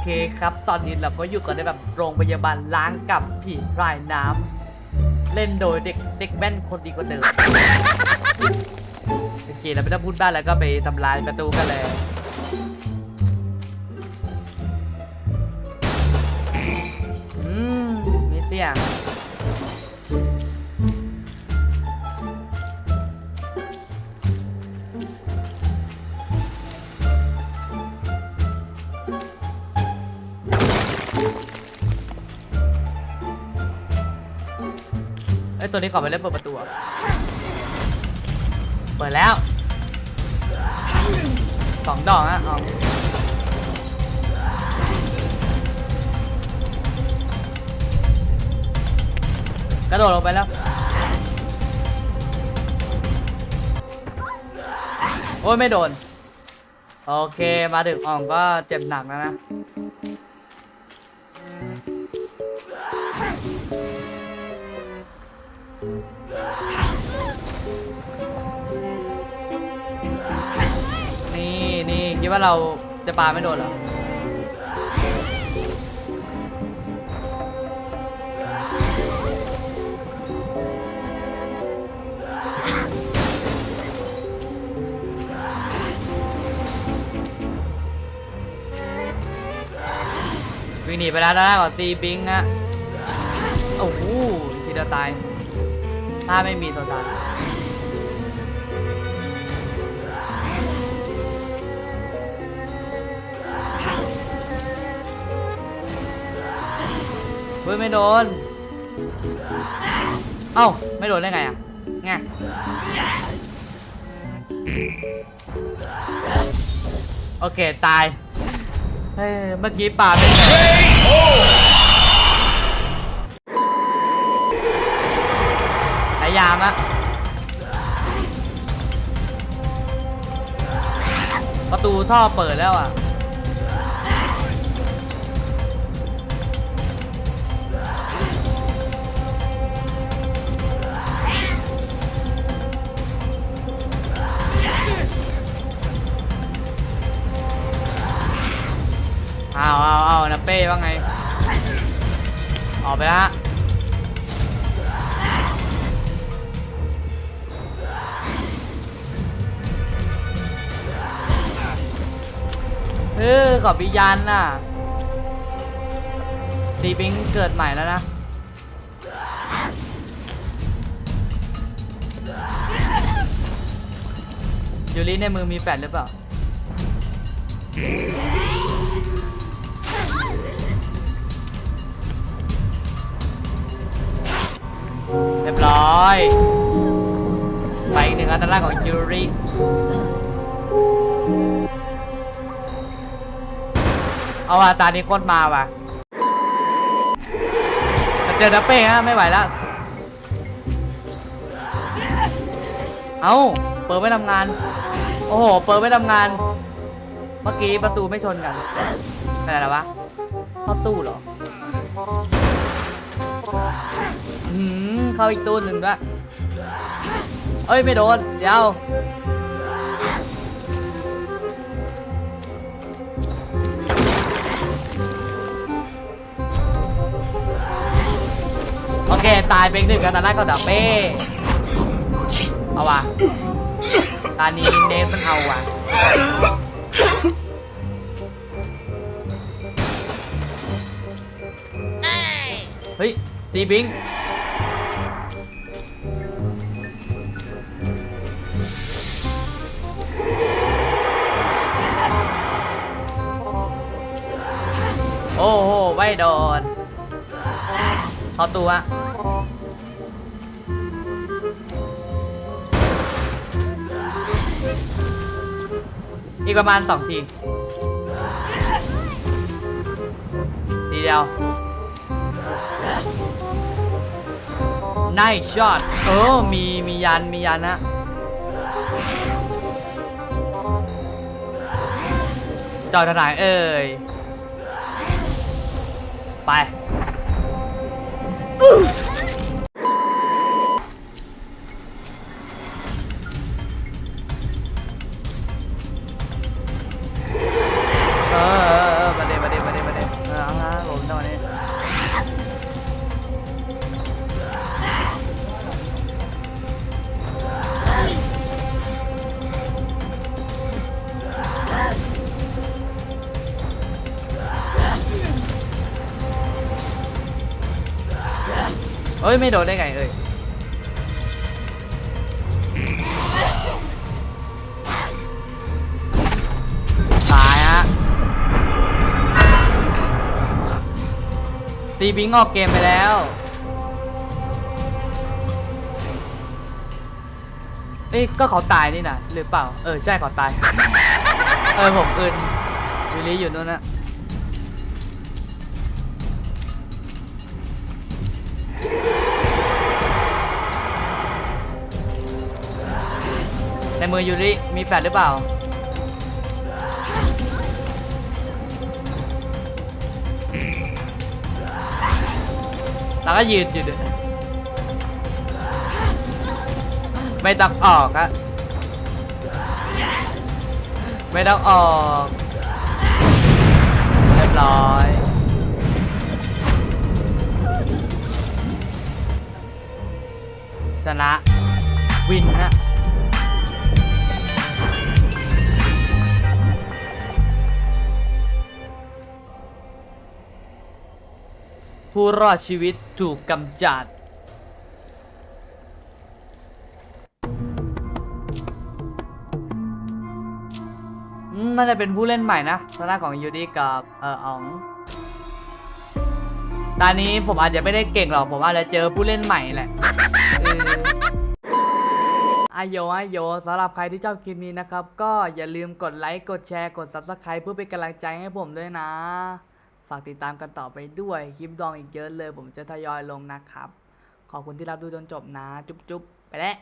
เคครับ ตอนนี้เราก็อยู่กันในแบบโรงพยาบาลล้างกับผีพรายน้ำเล่นโดยเด็กเด็กแม่นคนดีกว่าเดิมโอเคเราไม่ต้องพูดบ้านแล้วก็ไปทำลายประตูกันเลยอืมมีเสียง ตัวนี้ก่อนไปเล่นเปิดประตูอะเปิดแล้วสองดอกนะเอากระโดดลงไปแล้ว โอ้ยไม่โดน โอเคมาถึงอ่องก็เจ็บหนักแล้วนะ นี่นี่คิดว่าเราจะปาไม่โดนเหรอ วิ่งหนีไปแล้วนะก่อนซีบิงฮะ โอ้โหทีเดียวตาย ถ้าไม่มีโซดาเฮ้ยไม่โดน เอ้า ไม่โดนได้ไงอะไงโอเค ตาย เฮ้ย เมื่อกี้ป่าไม่โดน ยายามอะประตูท่อเปิดแล้วอะเอาเอาเอานะเป้ว่าไง ออกไปละ เออขอบวิญญาณน่ะซีบิงเกิดใหม่แล้วนะยูริในมือมีแฟดหรือเปล่า เรียบร้อย ไปหนึ่งอัตราของยูริ เอาว่ะตานี้โคตรมาว่ะเจอดับเป้ฮะไม่ไหวแล้วเอาเปิดไม่ทำงาน โอ้โห เปิดไม่ทำงาน เมื่อกี้ประตูไม่ชนกันเป็นอะไรวะเข้าตู้เหรออืมเข้าอีกตู้หนึ่งด้วยเอ้ย ไม่โดน เดี๋ยว โอเค ตายเป็นหนึ่งกันตอนแรกก็ดับเป้เอาว่ะตอนนี้เนทมันเอาว่ะเฮ้ยตีบิงโอ้โห ไม่โดนเข้าตัว อีกประมาณสองทีทีเดียวไนช็อตเออ มี มียัน มียันนะ จอดทนายเอ่ย ไป เอ้ยไม่โดนได้ไงเอ้ยตายฮะตีบิงออกเกมไปแล้วเอ้ยก็เขาตายนี่นะหรือเปล่า เออใช่เขาตาย เออผมอื่นวิลลี่อยู่นู่นนะ ในมือยูริมีแฟลชหรือเปล่า แล้วก็ยืนอยู่ดิไม่ต้องออกอะไม่ต้องออกเรียบร้อยชนะวินนะ ผู้รอดชีวิตถูกกำจัด น่าจะเป็นผู้เล่นใหม่นะทางด้าของยูดี้กับเอออ๋อง ตอนนี้ผมอาจจะไม่ได้เก่งหรอก ผมอาจจะเจอผู้เล่นใหม่แหละอายโยอายโยสำหรับใครที่ชอบคลิปนี้นะครับ ก็อย่าลืมกดไลค์ กดแชร์ กด Subscribe เพื่อเป็นกำลังใจให้ผมด้วยนะากติดตามกันต่อไปด้วย คลิปดองอีกเยอะเลย ผมจะทยอยลงนะครับ ขอบคุณที่รับดูจนจบนะ จุ๊บๆ ไปแล้ว